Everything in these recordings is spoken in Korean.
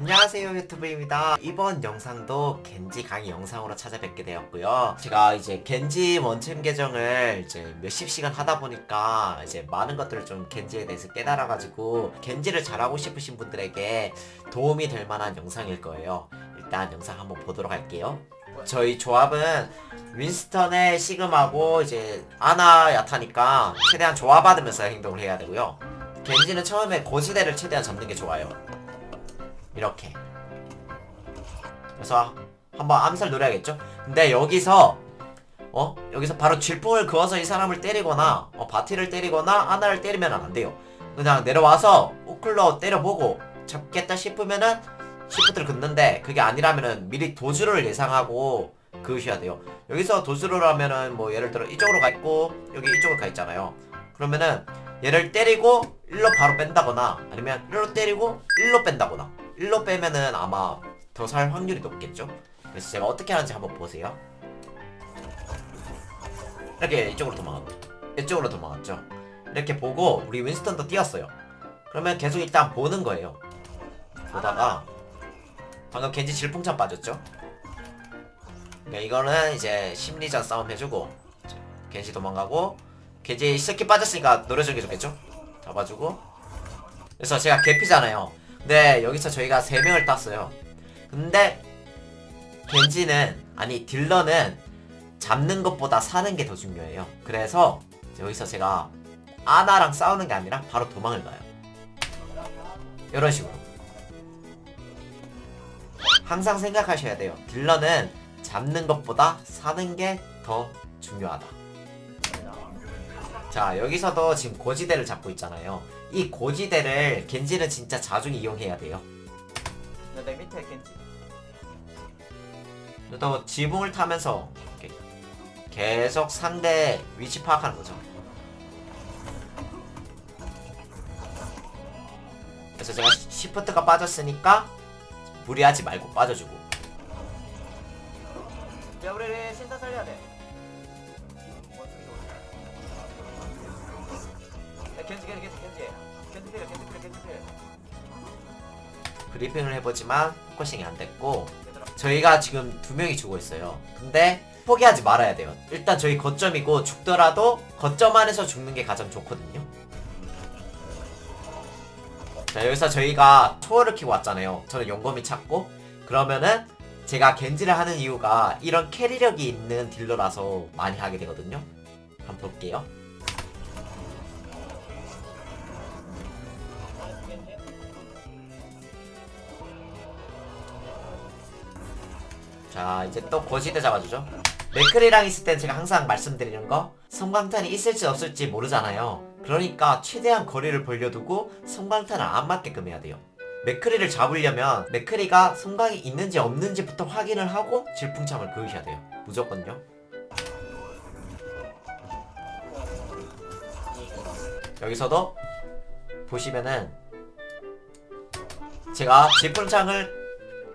안녕하세요 유튜브입니다. 이번 영상도 겐지 강의 영상으로 찾아뵙게 되었고요. 제가 이제 겐지 원챔 계정을 이제 몇십 시간 하다 보니까 이제 많은 것들을 좀 겐지에 대해서 깨달아 가지고 겐지를 잘하고 싶으신 분들에게 도움이 될 만한 영상일 거예요. 일단 영상 한번 보도록 할게요. 저희 조합은 윈스턴의 시그마고 이제 아나 야타니까 최대한 조합받으면서 행동을 해야 되고요. 겐지는 처음에 고지대를 최대한 잡는 게 좋아요 이렇게. 그래서 한번 암살 노려야겠죠? 근데 여기서 어? 여기서 바로 질풍을 그어서 이 사람을 때리거나 어, 바티를 때리거나 아나를 때리면 안 돼요. 그냥 내려와서 우클로 때려보고 잡겠다 싶으면은 시프트를 긋는데 그게 아니라면은 미리 도주를 예상하고 그으셔야 돼요. 여기서 도주를 하면은 뭐 예를 들어 이쪽으로 가 있고 여기 이쪽으로 가 있잖아요. 그러면은 얘를 때리고 일로 바로 뺀다거나 아니면 일로 때리고 일로 뺀다거나 일로 빼면은 아마 더 살 확률이 높겠죠? 그래서 제가 어떻게 하는지 한번 보세요. 이렇게 이쪽으로 도망갔고 이쪽으로 도망갔죠? 이렇게 보고 우리 윈스턴도 뛰었어요. 그러면 계속 일단 보는 거예요. 보다가 방금 겐지 질풍참 빠졌죠? 그러니까 이거는 이제 심리전 싸움 해주고 겐지 도망가고 겐지 스키 빠졌으니까 노려주는 게 좋겠죠? 잡아주고. 그래서 제가 개피잖아요 근데 여기서 저희가 3명을 땄어요. 근데 겐지는 아니 딜러는 잡는 것보다 사는 게 더 중요해요. 그래서 여기서 제가 아나랑 싸우는 게 아니라 바로 도망을 가요. 이런 식으로. 항상 생각하셔야 돼요. 딜러는 잡는 것보다 사는 게 더 중요하다 자 여기서도 지금 고지대를 잡고 있잖아요. 이 고지대를 겐지는 진짜 자주 이용해야 돼요. 내 밑에 겐지. 또 지붕을 타면서 이렇게 계속 상대 위치 파악하는 거죠. 그래서 제가 시- 시프트가 빠졌으니까 무리하지 말고 빠져주고. 야 우리 우리 신사 살려야 돼 겐지 겐지 겐지 겐지 겐지 필요 겐지 필요 겐지 필요 브리핑을 해보지만 포커싱이 안 됐고 저희가 지금 두 명이 죽어 있어요. 근데 포기하지 말아야 돼요. 일단 저희 거점이고 죽더라도 거점 안에서 죽는 게 가장 좋거든요. 자 여기서 저희가 초월을 키고 왔잖아요. 저는 용검이 찾고 그러면은 제가 겐지를 하는 이유가 이런 캐리력이 있는 딜러라서 많이 하게 되거든요. 한번 볼게요. 자 이제 또 고지대 잡아주죠. 맥클이랑 있을 땐 제가 항상 말씀드리는 거 성광탄이 있을지 없을지 모르잖아요. 그러니까 최대한 거리를 벌려두고 성광탄을 안 맞게끔 해야 돼요. 맥크리를 잡으려면 맥크리가 성광이 있는지 없는지부터 확인을 하고 질풍참을 그으셔야 돼요. 무조건요. 여기서도 보시면은 제가 질풍창을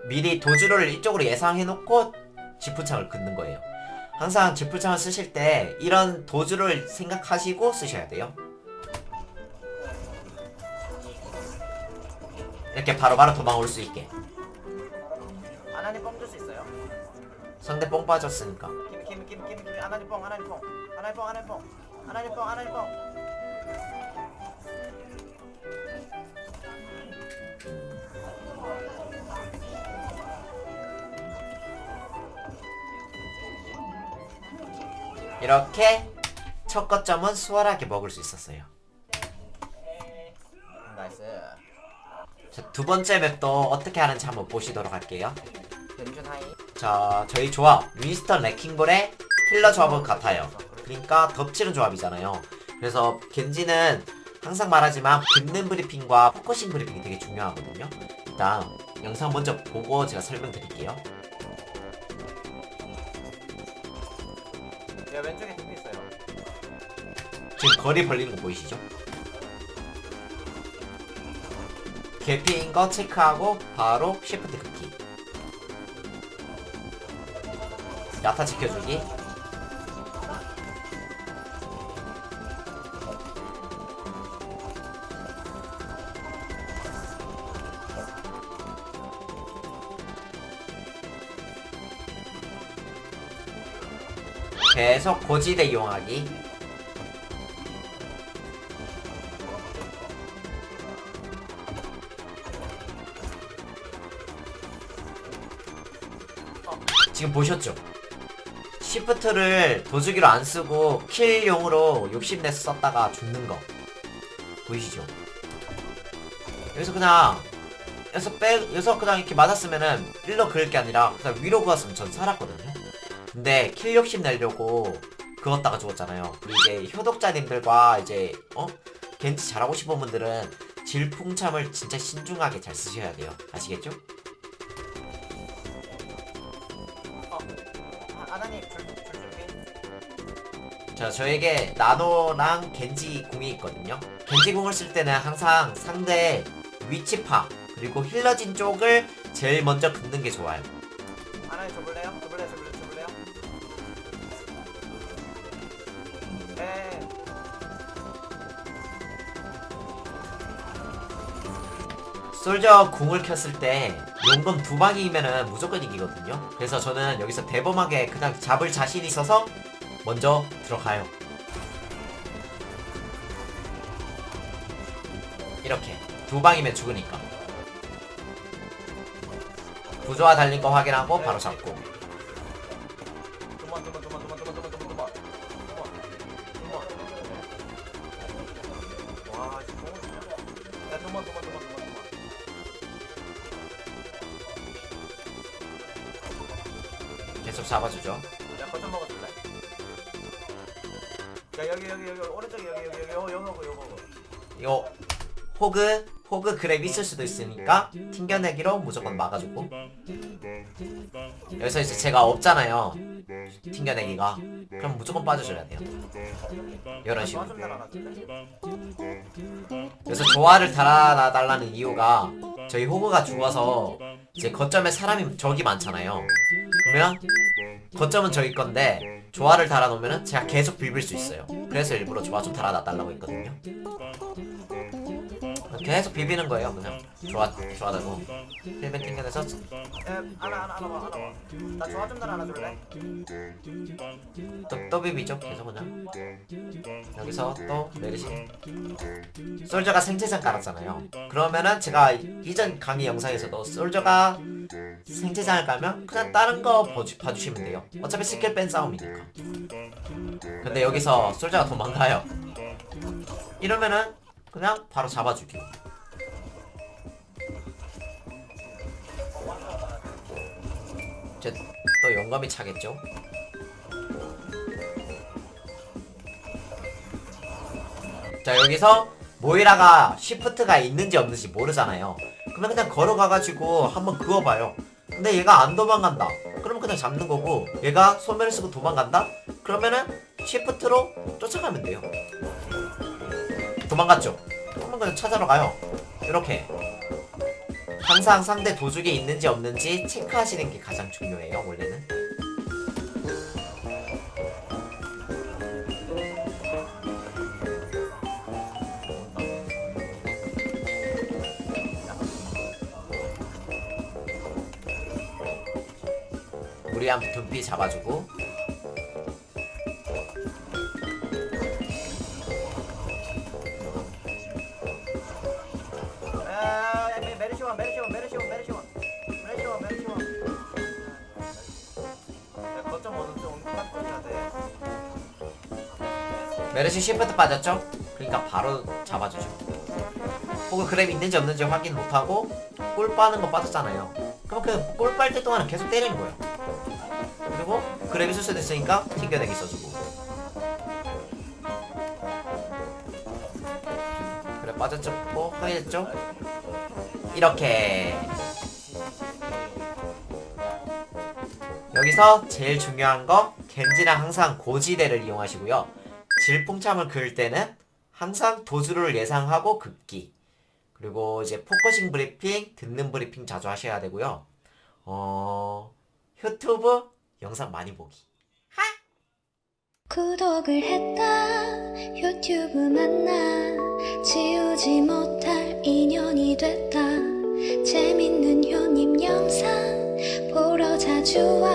미리 도주를 이쪽으로 예상해놓고 지푸창을 긋는 거예요. 항상 지푸창을 쓰실 때 이런 도주를 생각하시고 쓰셔야 돼요. 이렇게 바로바로 도망올 수 있게. 아나님 뻥 줄 수 있어요 상대 뽕 빠졌으니까. 김 김 김 김김 아나님 뻥 아나님 뻥 아나님 뻥 아나님 뻥 아나님 뻥 아나님 뻥 이렇게 첫 거점은 수월하게 먹을 수 있었어요. 나이스 자, 두 번째 맵도 어떻게 하는지 한번 보시도록 할게요. 벤준 하이 자, 저희 조합 윈스턴 레킹볼의 힐러 조합은 같아요. 그러니까 덮치는 조합이잖아요. 그래서 겐지는 항상 말하지만 긋는 브리핑과 포커싱 브리핑이 되게 중요하거든요. 일단 영상 먼저 보고 제가 설명드릴게요. 야 왼쪽에 둠피 있어요 지금 거리 벌리는 거 보이시죠? 개피인 거 체크하고 바로 시프트 긋기. 야타 지켜주기. 계속 고지대 이용하기 지금 보셨죠? 시프트를 도주기로 안 쓰고 킬용으로 욕심내서 썼다가 죽는 거 보이시죠? 여기서 그냥 여기서 빼 여기서 그냥 이렇게 맞았으면은 일로 그을 게 아니라 그냥 위로 그었으면 전 살았거든요. 근데 킬 욕심 내려고 그었다가 죽었잖아요. 그리고 이제 효독자님들과 이제 어 겐지 잘하고 싶은 분들은 질풍참을 진짜 신중하게 잘 쓰셔야 돼요. 아시겠죠? 어. 아, 아나님 줄, 줄 준비. 자, 저에게 나노랑 겐지 궁이 있거든요. 겐지 궁을 쓸 때는 항상 상대 위치 파 그리고 힐러진 쪽을 제일 먼저 긋는 게 좋아요. 아나님 줘볼래요? 줘볼래요? 줘볼래요? 줘볼래요? 네. 솔저 궁을 켰을 때 용검 두 방이면은 무조건 이기거든요. 그래서 저는 여기서 대범하게 그냥 잡을 자신 있어서 먼저 들어가요. 이렇게 두 방이면 죽으니까. 구조화 달린 거 확인하고 바로 잡고. 두번 두번 두번 두번 두번 두번 두번 두번 두번 와 이거 너무 좋다 야 두번 두번 두번 두번 계속 잡아주죠. 야 거점 먹어줄래? 야 여기 여기 여기 오른쪽에 여기 여기 여기 요거 요거 요거 이거 호그 호그 그랩 있을 수도 있으니까 튕겨내기로 무조건 막아주고. 여기서 이제 제가 없잖아요. 튕겨내기가. 그럼 무조건 빠져줘야 돼요. 이런 식으로? 그래서 조화를 달아달라는 이유가 저희 호그가 죽어서 이제 거점에 사람이 적이 많잖아요. 그러면 거점은 저희 건데 조화를 달아놓으면 제가 계속 비빌 수 있어요. 그래서 일부러 조화 좀 달아놔달라고 했거든요 계속 비비는 거예요 그냥. 조화 조화 달고. 힐벤 튕겨내서. 야 하나 하나 하나 봐 하나 봐나 좋아 좀 날아놔줄래? 또, 또 비비죠 계속 그냥. 여기서 또 메르시. 솔저가 생체장 깔았잖아요. 그러면은 제가 이전 강의 영상에서도 솔저가 생체장을 깔면 그냥 다른 거 봐주, 봐주시면 돼요. 어차피 스킬 뺀 싸움이니까. 근데 여기서 솔저가 도망가요. 이러면은 그냥 바로 잡아주기 이제 또 영감이 차겠죠? 자 여기서 모이라가 시프트가 있는지 없는지 모르잖아요. 그러면 그냥 걸어가가지고 한번 그어봐요. 근데 얘가 안 도망간다. 그러면 그냥 잡는 거고 얘가 소멸을 쓰고 도망간다? 그러면은 시프트로 쫓아가면 돼요. 도망갔죠? 그냥 찾아러 가요. 이렇게 항상 상대 도둑이 있는지 없는지 체크하시는 게 가장 중요해요 원래는. 무리한 둔피 잡아주고 메- 메르시원, 메르시원, 메르시원, 메르시원, 메르시원, 메르시원. 야, 거점 어느 쪽 옮겨갈 거야 돼. 메르시 시프트 빠졌죠? 그러니까 바로 잡아주죠 혹은 그랩 있는지 없는지 확인 못하고 골 빠는 거 빠졌잖아요 그럼 그 골 빨 때 동안은 계속 때리는 거예요 그리고 그랩 있을 수도 있으니까 튕겨내기 써주고 그래 빠졌죠? 뭐 확인했죠? 이렇게. 여기서 제일 중요한 거 겐지랑 항상 고지대를 이용하시고요. 질풍참을 그을 때는 항상 도주를 예상하고 긋기. 그리고 이제 포커싱 브리핑 듣는 브리핑 자주 하셔야 되고요. 어 유튜브 영상 많이 보기. 구독을 했다. 유튜브 만나. 지우지 못할 인연이 됐다 재밌는 효님 영상 보러 자주 와